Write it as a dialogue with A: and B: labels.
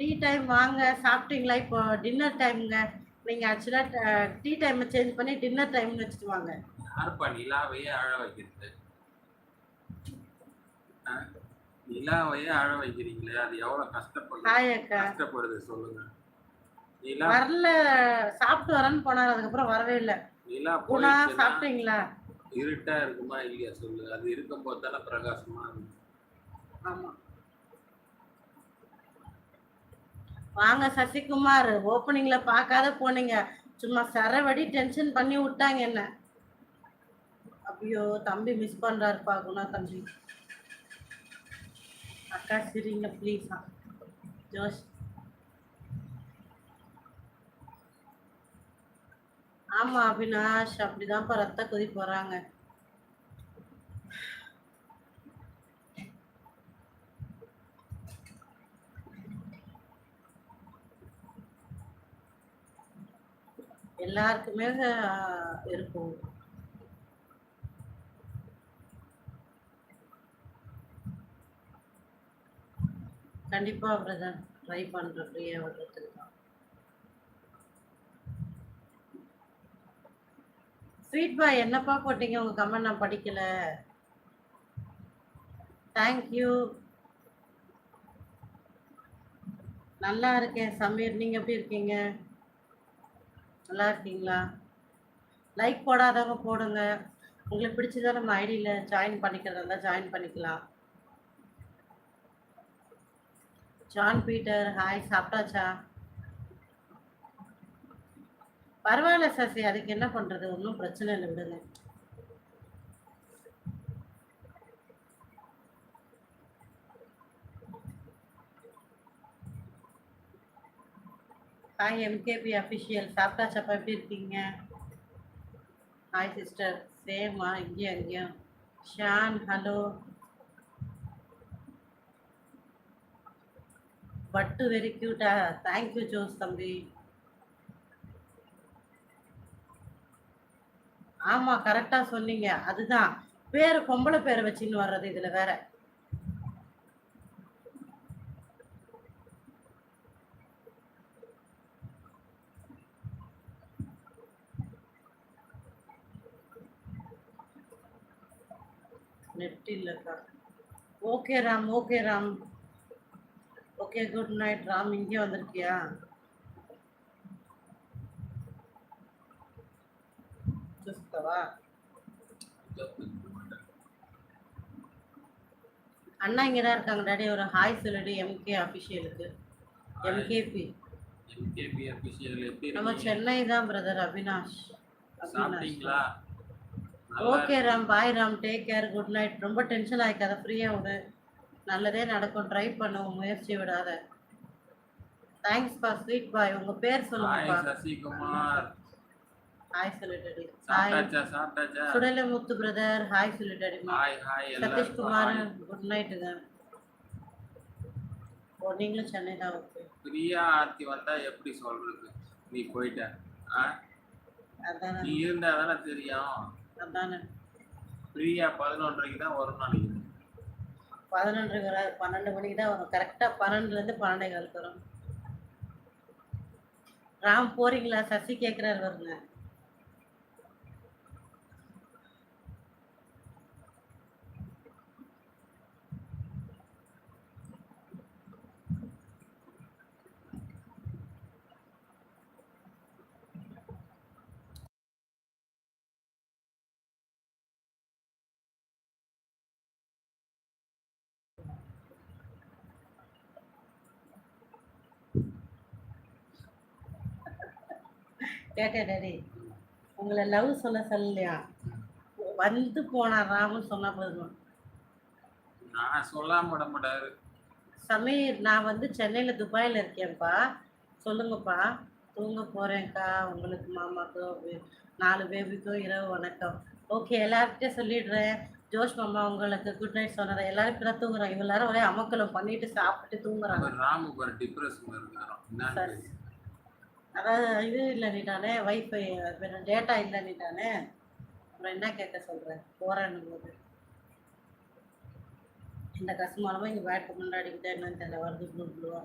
A: Tea time வாங்க சாப்பிட்டீங்களா? இப்போ டின்னர் டைம்ங்க நீங்கள் ஆக்சுவலாக டீ டைமை சேஞ்ச் பண்ணி டின்னர் டைம்னு வச்சுட்டு வாங்க.
B: யாருப்பா நிலாவையே அழ வைக்கிறது. ஆ? நிலாவையே அழ வைக்கிறீங்களே அது எவ்வளவு கஷ்டப்படுது? கஷ்டப்படுது சொல்லுங்க.
A: வரல சாப்பிட்டு வரேன்னு போனார் அதுக்கப்புறம் வரவே இல்லை.
B: நிலா
A: குணா சாப்பிட்டீங்களா?
B: இருட்டா இருக்குமா இல்லையா சொல்லு. அது இருக்கும் போது தானே பிரகாசமா இருக்கும்
A: ஆமாம் வாங்க சசிகுமார் ஓப்பனிங்கில் பார்க்காத போனீங்க. சும்மா சரவடி டென்ஷன் பண்ணி விட்டாங்க என்ன? ஐயோ தம்பி மிஸ் பண்ணுறாருப்பா குணா தம்பி. அக்கா சிரிங்க ப்ளீஸா ஜோஷ். ஆமா அவினாஷ் அப்படிதான்ப்பா ரத்த கொதி போறாங்க எல்லாருக்குமே இருக்கும். கண்டிப்பா பிரதர் ட்ரை பண்றேன் ஃப்ரீயா வர்றதுக்கு தான் ஸ்வீட் பாய் என்னப்பா போட்டீங்க? உங்க கமெண்ட் நான் படிக்கல. தேங்க்யூ நல்லா இருக்கேன் சமீர் நீங்க எப்படி இருக்கீங்க? நல்லா இருக்கீங்களா? லைக் போடாதவங்க போடுங்க. உங்களுக்கு பிடிச்சதா நம்ம ஐடியில் ஜாயின் பண்ணிக்கிறதா இருந்தால் ஜாயின் பண்ணிக்கலாம். ஜான் பீட்டர் ஹாய் சாப்பிட்டாச்சா? பரவாயில்ல சசி அதுக்கு என்ன பண்ணுறது ஒன்றும் பிரச்சனை இல்லை விடுங்க. ஹாய் எம்கேபி அஃபிஷியல் சாப்பிட்டாச்சப்பா எப்படி இருக்கீங்க? ஹாய் சிஸ்டர் சேமா இங்கேயும் அங்கேயும் ஷான் ஹலோ பட்டு வெரி க்யூட்டா தேங்க்யூ ஜோஸ் தம்பி. ஆமாம் கரெக்டாக சொன்னீங்க. அதுதான். பேர் பொம்பளை பேரை வச்சுன்னு வர்றது இதில் வேற. நெட் இல்லைக்கா okay Ram okay Ram. Okay good night Ram. இங்கே வந்திருக்கியா? அண்ணா இங்கே தான் இருக்காங்க டாடி. ஒரு ஹாய் சொல்லிடு எம்கே அஃபிஷியலுக்கு எம்கேபி
B: எம்கேபி அஃபிஷியல்
A: நம்ம சென்னை தான் பிரதர் அவினாஷ்.
B: சாப்பிட்டீங்களா?
A: Okay Ram bye Ram. Take care good night ரொம்ப டென்ஷன் ஆகிக்காத ஃப்ரீயாக விடு நல்லதே நடக்கும். ட்ரை பண்ணுவோம் முயற்சி விடாத. தேங்க்ஸ் பா. ஸ்வீட் பாய் உங்கள் பேர்
B: ஹாய்
A: சொல்லுங்கப்பா
B: சசிகுமார்.
A: ஹாய் சொல்லிட்டு hi Sudalai Muthu brother hi சொல்லிட்டாடிமா
B: hi hi
A: Sathishkumar good நைட்டுங்க ஓ நீங்களும் சென்னை தான் ஓகே
B: பிரியா ஆர்த்தி வந்தா எப்படி சொல்றது? நீ போயிட்ட நீ இருந்தா தானே தெரியும்.
A: அதானே.
B: பிரியா பதினொன்றரைக்கு தான் வரும் நினைக்கிறேன்
A: பதினொன்று வராது பன்னெண்டு மணிக்கு தான் வரும். கரெக்டாக பன்னெண்டுலேருந்து பன்னெண்டே காலுக்கு வரும். ராம் போறீங்களா? சசி கேட்குறாரு வருங்க கேட்டேன் டாடி உங்களை லவ் சொல்ல சொல்லலையா? வந்து போனா ராமன் சொன்னா போதும்?
B: நான் சொல்லாம விட மாட்டாரு.
A: சமீர் நான் வந்து சென்னையில் துபாயில் இருக்கேன்ப்பா. சொல்லுங்கப்பா. தூங்க போகிறேன்க்கா உங்களுக்கு மாமாக்கும் நாலு பேபிக்கும் இரவு வணக்கம். ஓகே எல்லார்கிட்டயும் சொல்லிடுறேன். ஜோஷ் மாமா உங்களுக்கு குட் நைட் சொன்னதை எல்லாரும் இப்படி தான் தூங்குறாங்க எல்லாரும் ஒரே அமக்கலம் பண்ணிட்டு சாப்பிட்டு தூங்குறாங்க.
B: ராமுக்கு ஒரு டிப்ரெஷன் இருக்காராம் என்னன்னு
A: சரி.
B: தெரியல.
A: அதாவது இது இல்லைன்னுட்டானே வைஃபை டேட்டா இல்லைன்னுட்டானே அப்புறம் என்ன கேட்க சொல்கிறேன் போகிறேன்னும் போது இந்த கசுமானமாக இங்கே பேட்டு முன்னாடிக்கிட்டே என்னன்னு தெரியல வருது ப்ளூ ப்ளூவாக